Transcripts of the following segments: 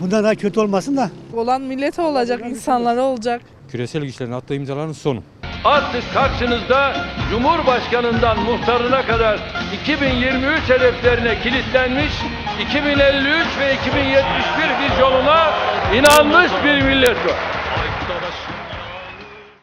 Bundan daha kötü olmasın da. Olan millete olacak, insanlara olacak. Küresel güçlerin attığı imzaların sonu. Artık karşınızda Cumhurbaşkanından muhtarına kadar 2023 hedeflerine kilitlenmiş 2053 ve 2071 vizyonuna inanmış bir millet var.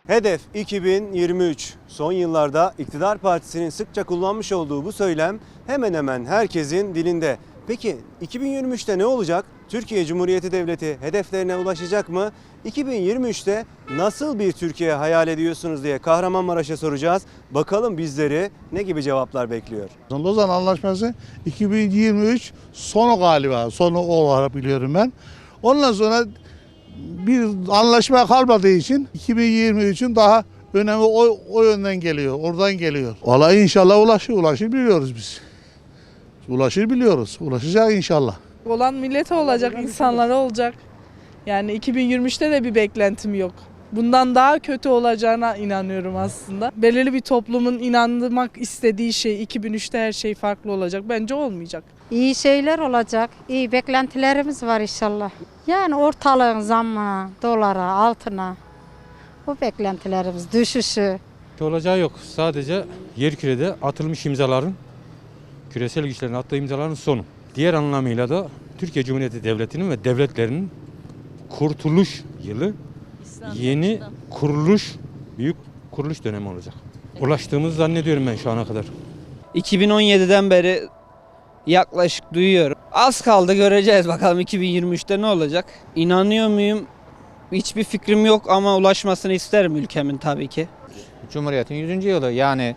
Hedef 2023. Son yıllarda iktidar partisinin sıkça kullanmış olduğu bu söylem hemen hemen herkesin dilinde. Peki 2023'te ne olacak? Türkiye Cumhuriyeti Devleti hedeflerine ulaşacak mı? 2023'te nasıl bir Türkiye hayal ediyorsunuz diye Kahramanmaraş'a soracağız. Bakalım bizleri ne gibi cevaplar bekliyor? Lozan Anlaşması 2023 sonu galiba. Sonu olarak biliyorum ben. Ondan sonra bir anlaşma kalmadığı için 2023'ün daha önemi o, o yönden geliyor. Oradan geliyor. Valla inşallah ulaşır. Ulaşır biliyoruz biz. Ulaşır biliyoruz. Ulaşacak inşallah. Olan millete olacak, insanlara olacak. Yani 2023'te de bir beklentim yok. Bundan daha kötü olacağına inanıyorum aslında. Belirli bir toplumun inanmak istediği şey 2003'te her şey farklı olacak. Bence olmayacak. İyi şeyler olacak. İyi beklentilerimiz var inşallah. Yani ortalığın zammına, dolara, altına. Bu beklentilerimiz, düşüşü. Olacağı yok. Sadece yerkürede atılmış imzaların, küresel güçlerin attığı imzaların sonu. Diğer anlamıyla da Türkiye Cumhuriyeti Devleti'nin ve devletlerinin kurtuluş yılı, yeni kuruluş, büyük kuruluş dönemi olacak. Ulaştığımızı zannediyorum ben şu ana kadar. 2017'den beri yaklaşık duyuyorum. Az kaldı göreceğiz bakalım 2023'te ne olacak. İnanıyor muyum? Hiçbir fikrim yok ama ulaşmasını isterim ülkemin tabii ki. Cumhuriyet'in 100. yılı yani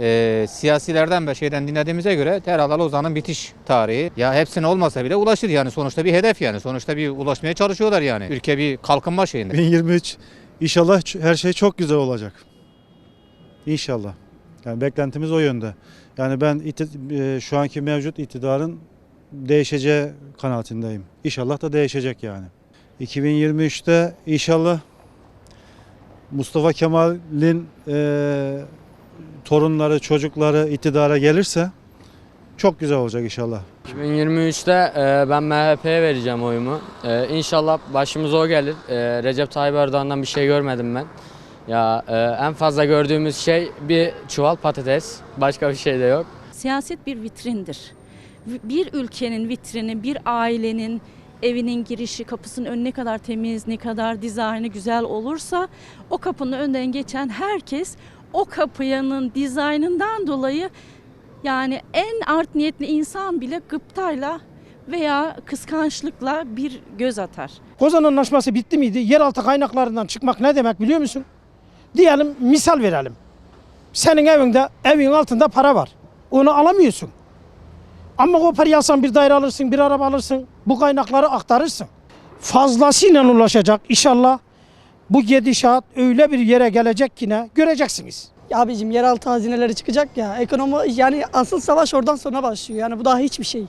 e, siyasilerden ve şeyden dinlediğimize göre herhalde Lozan'ın bitiş tarihi. Ya hepsine olmasa bile ulaşır yani sonuçta bir hedef yani sonuçta bir ulaşmaya çalışıyorlar yani. Ülke bir kalkınma şeyinde. 2023 inşallah her şey çok güzel olacak. İnşallah. Yani beklentimiz o yönde. Yani ben e, şu anki mevcut iktidarın değişeceği kanaatindeyim. İnşallah da değişecek yani. 2023'te inşallah Mustafa Kemal'in e, torunları, çocukları iktidara gelirse çok güzel olacak inşallah. 2023'te e, ben MHP'ye vereceğim oyumu. E, İnşallah başımıza o gelir. E, Recep Tayyip Erdoğan'dan bir şey görmedim ben. Ya e, en fazla gördüğümüz şey bir çuval patates. Başka bir şey de yok. Siyaset bir vitrindir. Bir ülkenin vitrini, bir ailenin evinin girişi, kapısının önü ne kadar temiz, ne kadar dizaynı güzel olursa o kapının önden geçen herkes o kapının dizaynından dolayı yani en art niyetli insan bile gıptayla veya kıskançlıkla bir göz atar. Kozan Anlaşması bitti miydi? Yeraltı kaynaklarından çıkmak ne demek biliyor musun? Diyelim misal verelim. Senin evinde evin altında para var. Onu alamıyorsun. Ama o parayı alsan bir daire alırsın, bir araba alırsın. Bu kaynakları aktarırsın. Fazlasıyla ulaşacak inşallah. Bu gidişat öyle bir yere gelecek ki ne göreceksiniz. Abicim yeraltı hazineleri çıkacak ya. Ekonomi yani asıl savaş oradan sonra başlıyor. Yani bu daha hiçbir şey.